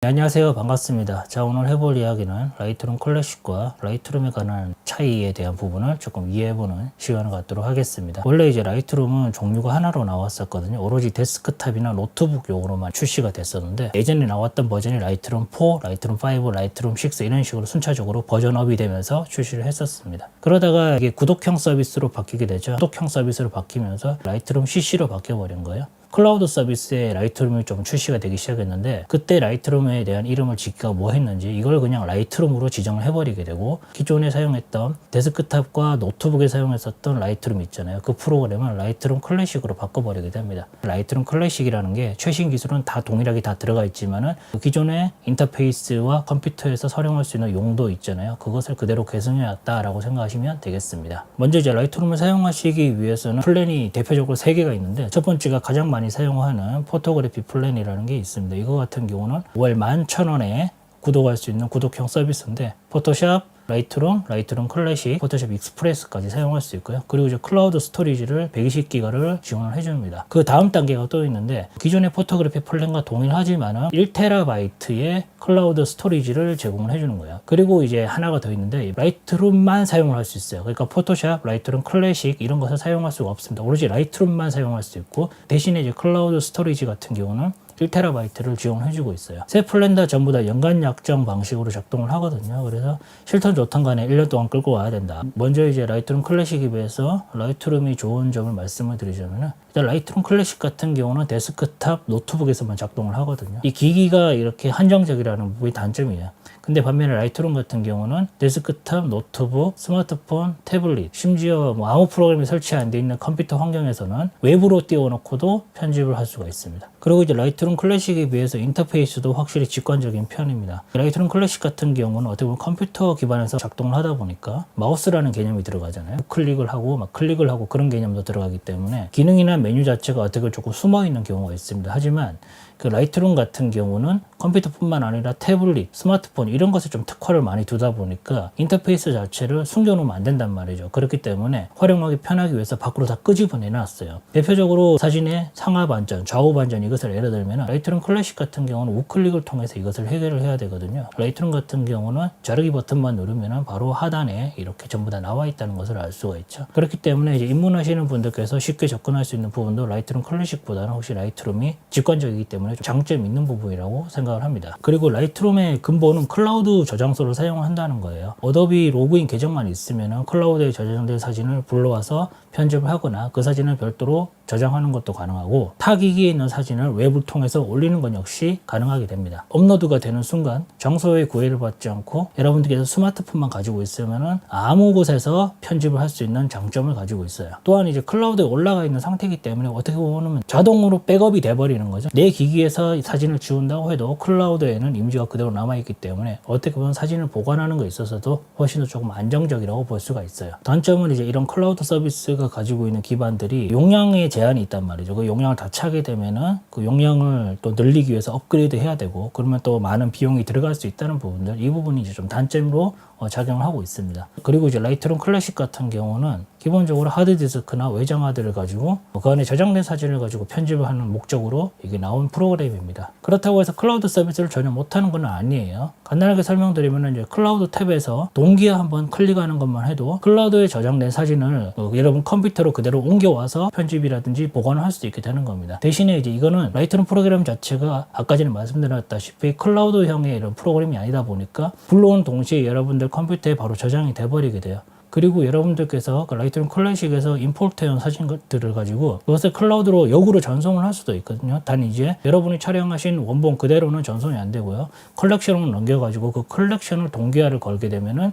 네, 안녕하세요. 반갑습니다. 자, 오늘 해볼 이야기는 라이트룸 클래식과 라이트룸에 관한 차이에 대한 부분을 조금 이해해보는 시간을 갖도록 하겠습니다. 원래 이제 라이트룸은 종류가 하나로 나왔었거든요. 오로지 데스크탑이나 노트북용으로만 출시가 됐었는데 예전에 나왔던 버전이 라이트룸 4, 라이트룸 5, 라이트룸 6 이런 식으로 순차적으로 버전업이 되면서 출시를 했었습니다. 그러다가 이게 구독형 서비스로 바뀌게 되죠. 구독형 서비스로 바뀌면서 라이트룸 CC로 바뀌어버린 거예요. 클라우드 서비스에 라이트룸이 좀 출시가 되기 시작했는데 그때 라이트룸에 대한 이름을 짓기가 뭐 했는지 이걸 그냥 라이트룸으로 지정을 해버리게 되고 기존에 사용했던 데스크탑과 노트북에 사용했었던 라이트룸 있잖아요. 그 프로그램을 라이트룸 클래식으로 바꿔버리게 됩니다. 라이트룸 클래식이라는 게 최신 기술은 다 동일하게 다 들어가 있지만은 그 기존의 인터페이스와 컴퓨터에서 사용할 수 있는 용도 있잖아요. 그것을 그대로 계승해왔다라고 생각하시면 되겠습니다. 먼저 이제 라이트룸을 사용하시기 위해서는 플랜이 대표적으로 세 개가 있는데 첫 번째가 가장 많이 사용하는 포토그래피 플랜이라는 게 있습니다. 이거 같은 경우는 월 11,000원에 구독할 수 있는 구독형 서비스인데 포토샵, 라이트룸, 라이트룸 클래식, 포토샵 익스프레스까지 사용할 수 있고요. 그리고 이제 클라우드 스토리지를 120기가를 지원을 해줍니다. 그 다음 단계가 또 있는데 기존의 포토그래피 플랜과 동일하지만은 1테라바이트의 클라우드 스토리지를 제공을 해주는 거예요. 그리고 이제 하나가 더 있는데 라이트룸만 사용을 할 수 있어요. 그러니까 포토샵, 라이트룸 클래식 이런 것을 사용할 수가 없습니다. 오로지 라이트룸만 사용할 수 있고 대신에 이제 클라우드 스토리지 같은 경우는 1테라바이트를 지원해주고 있어요. 세 플랜 다 전부 다 연간 약정 방식으로 작동을 하거든요. 그래서 싫던 좋던 간에 1년 동안 끌고 와야 된다. 먼저 이제 라이트룸 클래식에 비해서 라이트룸이 좋은 점을 말씀을 드리자면은 일단 라이트룸 클래식 같은 경우는 데스크탑 노트북에서만 작동을 하거든요. 이 기기가 이렇게 한정적이라는 부분이 단점이에요. 근데 반면에 라이트룸 같은 경우는 데스크탑, 노트북, 스마트폰, 태블릿, 심지어 뭐 아무 프로그램이 설치 안 돼 있는 컴퓨터 환경에서는 외부로 띄워놓고도 편집을 할 수가 있습니다. 그리고 이제 라이트룸 클래식에 비해서 인터페이스도 확실히 직관적인 편입니다. 라이트룸 클래식 같은 경우는 어떻게 보면 컴퓨터 기반에서 작동을 하다 보니까 마우스라는 개념이 들어가잖아요. 클릭을 하고 막 클릭을 하고 그런 개념도 들어가기 때문에 기능이나 메뉴 자체가 어떻게 조금 숨어 있는 경우가 있습니다. 하지만 그 라이트룸 같은 경우는 컴퓨터뿐만 아니라 태블릿, 스마트폰 이런 것에 좀 특화를 많이 두다 보니까 인터페이스 자체를 숨겨놓으면 안 된단 말이죠. 그렇기 때문에 활용하기 편하기 위해서 밖으로 다 끄집어내 놨어요. 대표적으로 사진의 상하 반전, 좌우 반전 이것을 예를 들면 라이트룸 클래식 같은 경우는 우클릭을 통해서 이것을 해결을 해야 되거든요. 라이트룸 같은 경우는 자르기 버튼만 누르면 바로 하단에 이렇게 전부 다 나와 있다는 것을 알 수가 있죠. 그렇기 때문에 이제 입문하시는 분들께서 쉽게 접근할 수 있는 부분도 라이트룸 클래식보다는 혹시 라이트룸이 직관적이기 때문에 좀 장점이 있는 부분이라고 생각을 합니다. 그리고 라이트룸의 근본은 클라우드 저장소를 사용한다는 거예요. 어도비 로그인 계정만 있으면 클라우드에 저장된 사진을 불러와서 편집을 하거나 그 사진을 별도로 저장하는 것도 가능하고 타 기기에 있는 사진을 웹을 통해서 올리는 것 역시 가능하게 됩니다. 업로드가 되는 순간 장소의 구애를 받지 않고 여러분들께서 스마트폰만 가지고 있으면 아무 곳에서 편집을 할 수 있는 장점을 가지고 있어요. 또한 이제 클라우드에 올라가 있는 상태이기 때문에 어떻게 보면 자동으로 백업이 돼버리는 거죠. 내 기기 에서 사진을 지운다고 해도 클라우드에는 이미지가 그대로 남아있기 때문에 어떻게 보면 사진을 보관하는 것에 있어서도 훨씬 더 조금 안정적이라고 볼 수가 있어요. 단점은 이제 이런 클라우드 서비스가 가지고 있는 기반들이 용량의 제한이 있단 말이죠. 그 용량을 다 차게 되면은 그 용량을 또 늘리기 위해서 업그레이드 해야 되고 그러면 또 많은 비용이 들어갈 수 있다는 부분들 이 부분이 이제 좀 단점으로 어, 작용을 하고 있습니다. 그리고 이제 라이트룸 클래식 같은 경우는 기본적으로 하드디스크나 외장 하드를 가지고 그 안에 저장된 사진을 가지고 편집을 하는 목적으로 이게 나온 프로그램입니다. 그렇다고 해서 클라우드 서비스를 전혀 못하는 건 아니에요. 간단하게 설명드리면 이제 클라우드 탭에서 동기화 한번 클릭하는 것만 해도 클라우드에 저장된 사진을 어, 여러분 컴퓨터로 그대로 옮겨와서 편집이라든지 보관을 할수 있게 되는 겁니다. 대신에 이제 이거는 라이트룸 프로그램 자체가 아까 전에 말씀드렸다시피 클라우드형의 이런 프로그램이 아니다 보니까 불러온 동시에 여러분들 컴퓨터에 바로 저장이 돼버리게 돼요. 그리고 여러분들께서 그 라이트룸 클래식에서 임포트해온 사진들을 가지고 그것을 클라우드로 역으로 전송을 할 수도 있거든요. 단 이제 여러분이 촬영하신 원본 그대로는 전송이 안 되고요. 컬렉션으로 넘겨가지고 그 컬렉션을 동기화를 걸게 되면은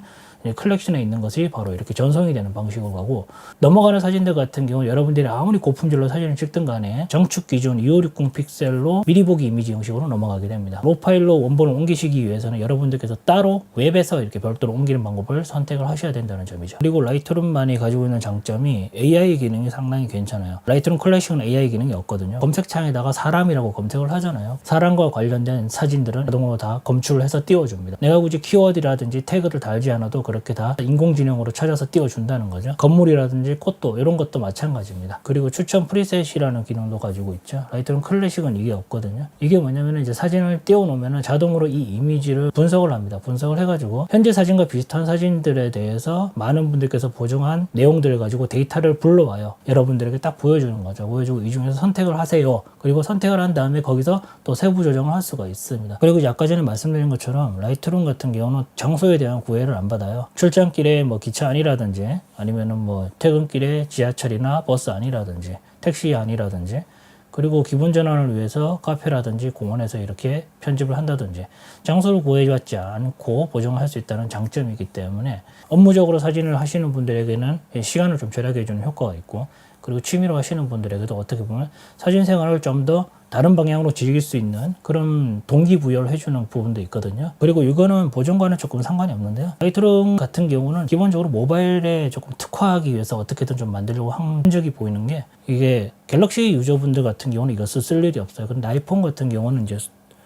컬렉션에 있는 것이 바로 이렇게 전송이 되는 방식으로 가고 넘어가는 사진들 같은 경우 여러분들이 아무리 고품질로 사진을 찍든 간에 정축 기준 2560 픽셀로 미리 보기 이미지 형식으로 넘어가게 됩니다. 로 파일로 원본을 옮기시기 위해서는 여러분들께서 따로 웹에서 이렇게 별도로 옮기는 방법을 선택을 하셔야 된다는 점이죠. 그리고 라이트룸만이 가지고 있는 장점이 AI 기능이 상당히 괜찮아요. 라이트룸 클래식은 AI 기능이 없거든요. 검색창에다가 사람이라고 검색을 하잖아요. 사람과 관련된 사진들은 자동으로 다 검출을 해서 띄워줍니다. 내가 굳이 키워드라든지 태그를 달지 않아도 그런 그렇게 다 인공지능으로 찾아서 띄워준다는 거죠. 건물이라든지 꽃도 이런 것도 마찬가지입니다. 그리고 추천 프리셋이라는 기능도 가지고 있죠. 라이트룸 클래식은 이게 없거든요. 이게 뭐냐면 이제 사진을 띄워놓으면 자동으로 이 이미지를 분석을 합니다. 분석을 해가지고 현재 사진과 비슷한 사진들에 대해서 많은 분들께서 보정한 내용들을 가지고 데이터를 불러와요. 여러분들에게 딱 보여주는 거죠. 보여주고 이 중에서 선택을 하세요. 그리고 선택을 한 다음에 거기서 또 세부 조정을 할 수가 있습니다. 그리고 아까 전에 말씀드린 것처럼 라이트룸 같은 경우는 장소에 대한 구애를 안 받아요. 출장길에 뭐 기차 안이라든지 아니면은 뭐 퇴근길에 지하철이나 버스 안이라든지 택시 안이라든지 그리고 기본 전환을 위해서 카페라든지 공원에서 이렇게 편집을 한다든지 장소를 구해받지 않고 보정할 수 있다는 장점이기 때문에 업무적으로 사진을 하시는 분들에게는 시간을 좀 절약해 주는 효과가 있고 그리고 취미로 하시는 분들에게도 어떻게 보면 사진 생활을 좀 더 다른 방향으로 즐길 수 있는 그런 동기부여를 해주는 부분도 있거든요. 그리고 이거는 보정과는 조금 상관이 없는데요. 라이트룸 같은 경우는 기본적으로 모바일에 조금 특화하기 위해서 어떻게든 좀 만들려고 한 흔적이 보이는 게 이게 갤럭시 유저분들 같은 경우는 이것을 쓸 일이 없어요. 근데 아이폰 같은 경우는 이제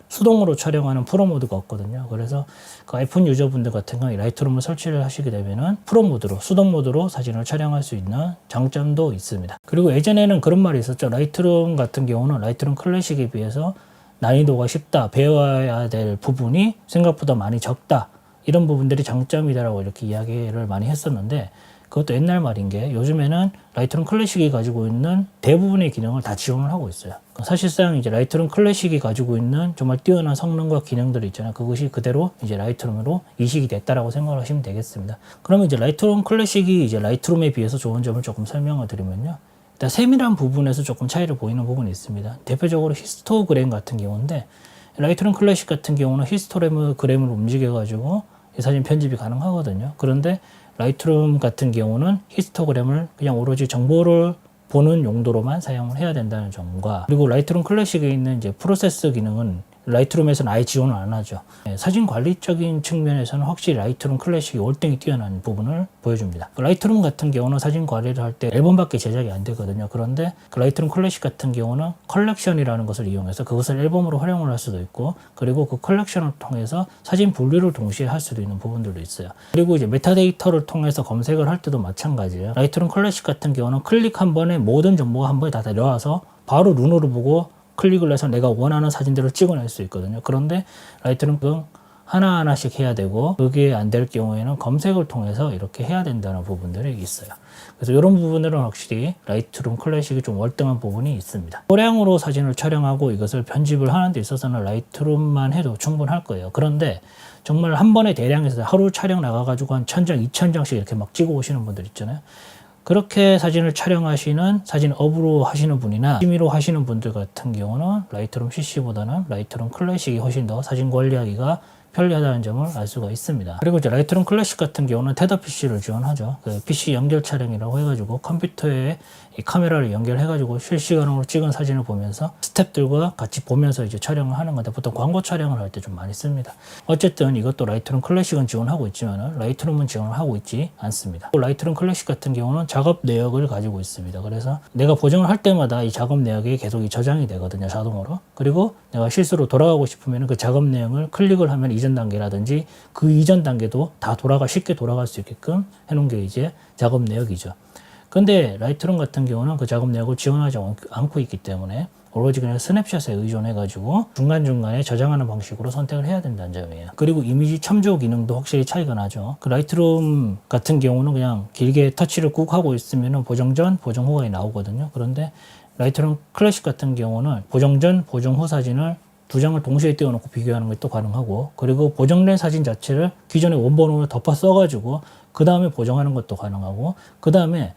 수동으로 촬영하는 프로 모드가 없거든요. 그래서 그 아이폰 유저분들 같은 경우에 라이트룸을 설치를 하시게 되면은 프로 모드로 수동 모드로 사진을 촬영할 수 있는 장점도 있습니다. 그리고 예전에는 그런 말이 있었죠. 라이트룸 같은 경우는 라이트룸 클래식에 비해서 난이도가 쉽다. 배워야 될 부분이 생각보다 많이 적다. 이런 부분들이 장점이다라고 이렇게 이야기를 많이 했었는데 그것도 옛날 말인 게 요즘에는 라이트룸 클래식이 가지고 있는 대부분의 기능을 다 지원을 하고 있어요. 사실상 이제 라이트룸 클래식이 가지고 있는 정말 뛰어난 성능과 기능들이 있잖아요. 그것이 그대로 이제 라이트룸으로 이식이 됐다라고 생각을 하시면 되겠습니다. 그러면 이제 라이트룸 클래식이 이제 라이트룸에 비해서 좋은 점을 조금 설명을 드리면요. 일단 세밀한 부분에서 조금 차이를 보이는 부분이 있습니다. 대표적으로 히스토그램 같은 경우인데 라이트룸 클래식 같은 경우는 히스토그램을 움직여 가지고 이 사진 편집이 가능하거든요. 그런데 라이트룸 같은 경우는 히스토그램을 그냥 오로지 정보를 보는 용도로만 사용을 해야 된다는 점과 그리고 라이트룸 클래식에 있는 이제 프로세스 기능은 라이트룸에서는 아예 지원을 안 하죠. 네, 사진 관리적인 측면에서는 확실히 라이트룸 클래식이 월등히 뛰어난 부분을 보여줍니다. 그 라이트룸 같은 경우는 사진 관리를 할 때 앨범밖에 제작이 안 되거든요. 그런데 그 라이트룸 클래식 같은 경우는 컬렉션이라는 것을 이용해서 그것을 앨범으로 활용을 할 수도 있고 그리고 그 컬렉션을 통해서 사진 분류를 동시에 할 수도 있는 부분들도 있어요. 그리고 이제 메타데이터를 통해서 검색을 할 때도 마찬가지예요. 라이트룸 클래식 같은 경우는 클릭 한 번에 모든 정보가 한 번에 다 내려와서 바로 눈으로 보고 클릭을 해서 내가 원하는 사진들을 찍어낼 수 있거든요. 그런데 라이트룸 하나하나씩 해야 되고 그게 안 될 경우에는 검색을 통해서 이렇게 해야 된다는 부분들이 있어요. 그래서 이런 부분들은 확실히 라이트룸 클래식이 좀 월등한 부분이 있습니다. 소량으로 사진을 촬영하고 이것을 편집을 하는 데 있어서는 라이트룸만 해도 충분할 거예요. 그런데 정말 한 번에 대량에서 하루 촬영 나가가지고 한 천장, 이천 장씩 이렇게 막 찍어 오시는 분들 있잖아요. 그렇게 사진을 촬영하시는 사진 업으로 하시는 분이나 취미로 하시는 분들 같은 경우는 라이트룸 CC보다는 라이트룸 클래식이 훨씬 더 사진 관리하기가 편리하다는 점을 알 수가 있습니다. 그리고 이제 라이트룸 클래식 같은 경우는 테더 PC를 지원하죠. 그 PC 연결 촬영이라고 해가지고 컴퓨터에 이 카메라를 연결해가지고 실시간으로 찍은 사진을 보면서 스탭들과 같이 보면서 이제 촬영을 하는 건데 보통 광고 촬영을 할 때 좀 많이 씁니다. 어쨌든 이것도 라이트룸 클래식은 지원하고 있지만 라이트룸은 지원을 하고 있지 않습니다. 라이트룸 클래식 같은 경우는 작업 내역을 가지고 있습니다. 그래서 내가 보정을 할 때마다 이 작업 내역이 계속 이 저장이 되거든요. 자동으로. 그리고 내가 실수로 돌아가고 싶으면 그 작업 내용을 클릭을 하면 이전 단계라든지 그 이전 단계도 다 돌아가 쉽게 돌아갈 수 있게끔 해놓은 게 이제 작업 내역이죠. 근데 라이트룸 같은 경우는 그 작업 내역을 지원하지 않고 있기 때문에 오로지 그냥 스냅샷에 의존해가지고 중간중간에 저장하는 방식으로 선택을 해야 된다는 점이에요. 그리고 이미지 첨조 기능도 확실히 차이가 나죠. 그 라이트룸 같은 경우는 그냥 길게 터치를 꾹 하고 있으면 보정 전, 보정 후가 나오거든요. 그런데 라이트룸 클래식 같은 경우는 보정 전, 보정 후 사진을 두 장을 동시에 띄워놓고 비교하는 것도 가능하고 그리고 보정된 사진 자체를 기존의 원본으로 덮어 써가지고 그 다음에 보정하는 것도 가능하고 그 다음에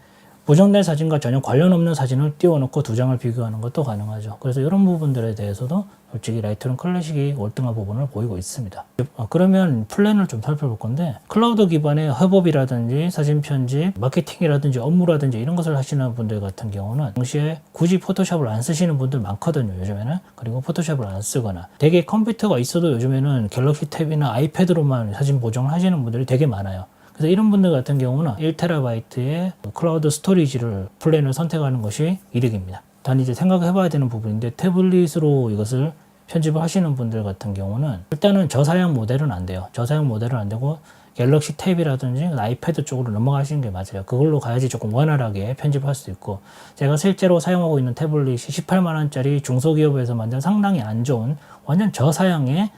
보정된 사진과 전혀 관련 없는 사진을 띄워놓고 두 장을 비교하는 것도 가능하죠. 그래서 이런 부분들에 대해서도 솔직히 라이트룸 클래식이 월등한 부분을 보이고 있습니다. 어, 그러면 플랜을 좀 살펴볼 건데 클라우드 기반의 협업이라든지 사진 편집, 마케팅이라든지 업무라든지 이런 것을 하시는 분들 같은 경우는 동시에 굳이 포토샵을 안 쓰시는 분들 많거든요. 요즘에는 그리고 포토샵을 안 쓰거나 되게 컴퓨터가 있어도 요즘에는 갤럭시 탭이나 아이패드로만 사진 보정을 하시는 분들이 되게 많아요. 그래서 이런 분들 같은 경우는 1테라바이트의 클라우드 스토리지를 플랜을 선택하는 것이 이득입니다. 단 이제 생각해 봐야 되는 부분인데 태블릿으로 이것을 편집을 하시는 분들 같은 경우는 일단은 저사양 모델은 안 돼요. 저사양 모델은 안 되고 갤럭시 탭이라든지 아이패드 쪽으로 넘어가시는 게 맞아요. 그걸로 가야지 조금 원활하게 편집할 수 있고 제가 실제로 사용하고 있는 태블릿이 18만 원짜리 중소기업에서 만든 상당히 안 좋은 완전 저사양의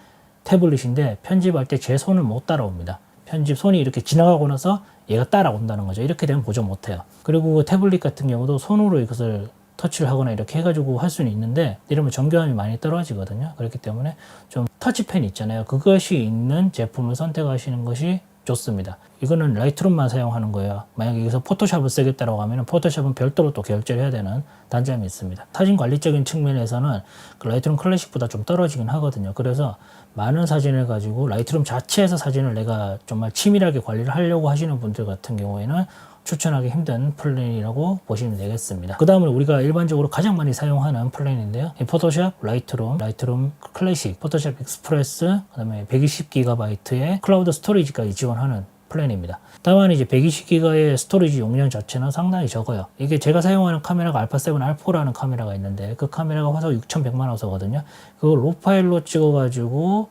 태블릿인데 편집할 때 제 손을 못 따라옵니다. 편집 손이 이렇게 지나가고 나서 얘가 따라온다는 거죠. 이렇게 되면 보정 못해요. 그리고 그 태블릿 같은 경우도 손으로 이것을 터치를 하거나 이렇게 해가지고 할 수는 있는데 이러면 정교함이 많이 떨어지거든요. 그렇기 때문에 좀 터치펜 있잖아요. 그것이 있는 제품을 선택하시는 것이 좋습니다. 이거는 라이트룸만 사용하는 거예요. 만약에 여기서 포토샵을 쓰겠다라고 하면 포토샵은 별도로 또 결제를 해야 되는 단점이 있습니다. 사진 관리적인 측면에서는 그 라이트룸 클래식보다 좀 떨어지긴 하거든요. 그래서 많은 사진을 가지고 라이트룸 자체에서 사진을 내가 정말 치밀하게 관리를 하려고 하시는 분들 같은 경우에는 추천하기 힘든 플랜이라고 보시면 되겠습니다. 그 다음은 우리가 일반적으로 가장 많이 사용하는 플랜인데요. 이 포토샵, 라이트룸, 라이트룸 클래식, 포토샵 익스프레스, 그 다음에 120GB의 클라우드 스토리지까지 지원하는 플랜입니다. 다만 이제 120기가의 스토리지 용량 자체는 상당히 적어요. 이게 제가 사용하는 카메라가 알파7 R4라는 카메라가 있는데 그 카메라가 화소 6100만 화소거든요. 그걸 로 파일로 찍어가지고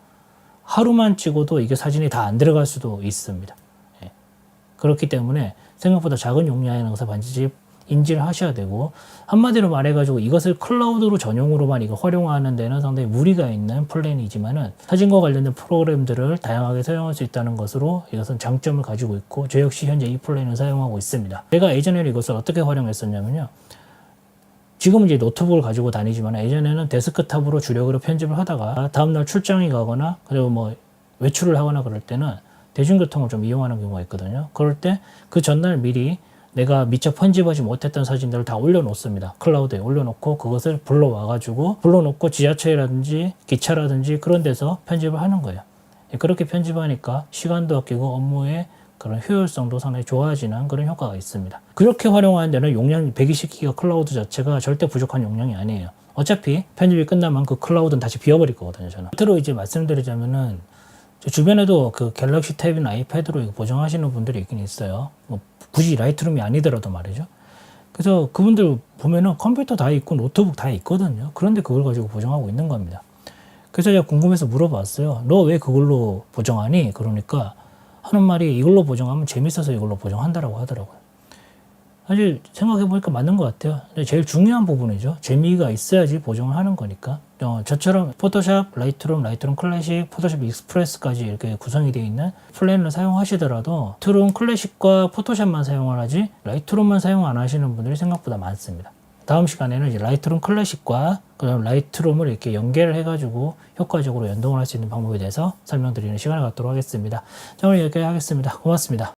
하루만 찍어도 이게 사진이 다 안 들어갈 수도 있습니다. 예. 그렇기 때문에 생각보다 작은 용량이라는 것을 반드시 인지를 하셔야 되고 한마디로 말해가지고 이것을 클라우드로 전용으로만 이거 활용하는 데는 상당히 무리가 있는 플랜이지만은 사진과 관련된 프로그램들을 다양하게 사용할 수 있다는 것으로 이것은 장점을 가지고 있고 저 역시 현재 이 플랜을 사용하고 있습니다. 제가 예전에는 이것을 어떻게 활용했었냐면요. 지금은 이제 노트북을 가지고 다니지만 예전에는 데스크탑으로 주력으로 편집을 하다가 다음날 출장이 가거나 그리고 뭐 외출을 하거나 그럴 때는 대중교통을 좀 이용하는 경우가 있거든요. 그럴 때 그 전날 미리 내가 미처 편집하지 못했던 사진들을 다 올려놓습니다. 클라우드에 올려놓고 그것을 불러와가지고 불러놓고 지하철이라든지 기차라든지 그런 데서 편집을 하는 거예요. 그렇게 편집하니까 시간도 아끼고 업무의 그런 효율성도 상당히 좋아지는 그런 효과가 있습니다. 그렇게 활용하는 데는 용량이 120기가 클라우드 자체가 절대 부족한 용량이 아니에요. 어차피 편집이 끝나면 그 클라우드는 다시 비워버릴 거거든요, 저는. 끝으로 이제 말씀드리자면은 저 주변에도 그 갤럭시 탭이나 아이패드로 보정하시는 분들이 있긴 있어요. 뭐 굳이 라이트룸이 아니더라도 말이죠. 그래서 그분들 보면은 컴퓨터 다 있고 노트북 다 있거든요. 그런데 그걸 가지고 보정하고 있는 겁니다. 그래서 제가 궁금해서 물어봤어요. 너 왜 그걸로 보정하니? 그러니까 하는 말이 이걸로 보정하면 재밌어서 이걸로 보정한다라고 하더라고요. 사실 생각해보니까 맞는 것 같아요. 제일 중요한 부분이죠. 재미가 있어야지 보정을 하는 거니까. 어, 저처럼 포토샵, 라이트룸, 라이트룸 클래식, 포토샵 익스프레스까지 이렇게 구성이 되어 있는 플랜을 사용하시더라도 트룸 클래식과 포토샵만 사용을 하지 라이트룸만 사용 안 하시는 분들이 생각보다 많습니다. 다음 시간에는 이제 라이트룸 클래식과 그다음 라이트룸을 이렇게 연계를 해가지고 효과적으로 연동을 할 수 있는 방법에 대해서 설명드리는 시간을 갖도록 하겠습니다. 자, 오늘 여기까지 하겠습니다. 고맙습니다.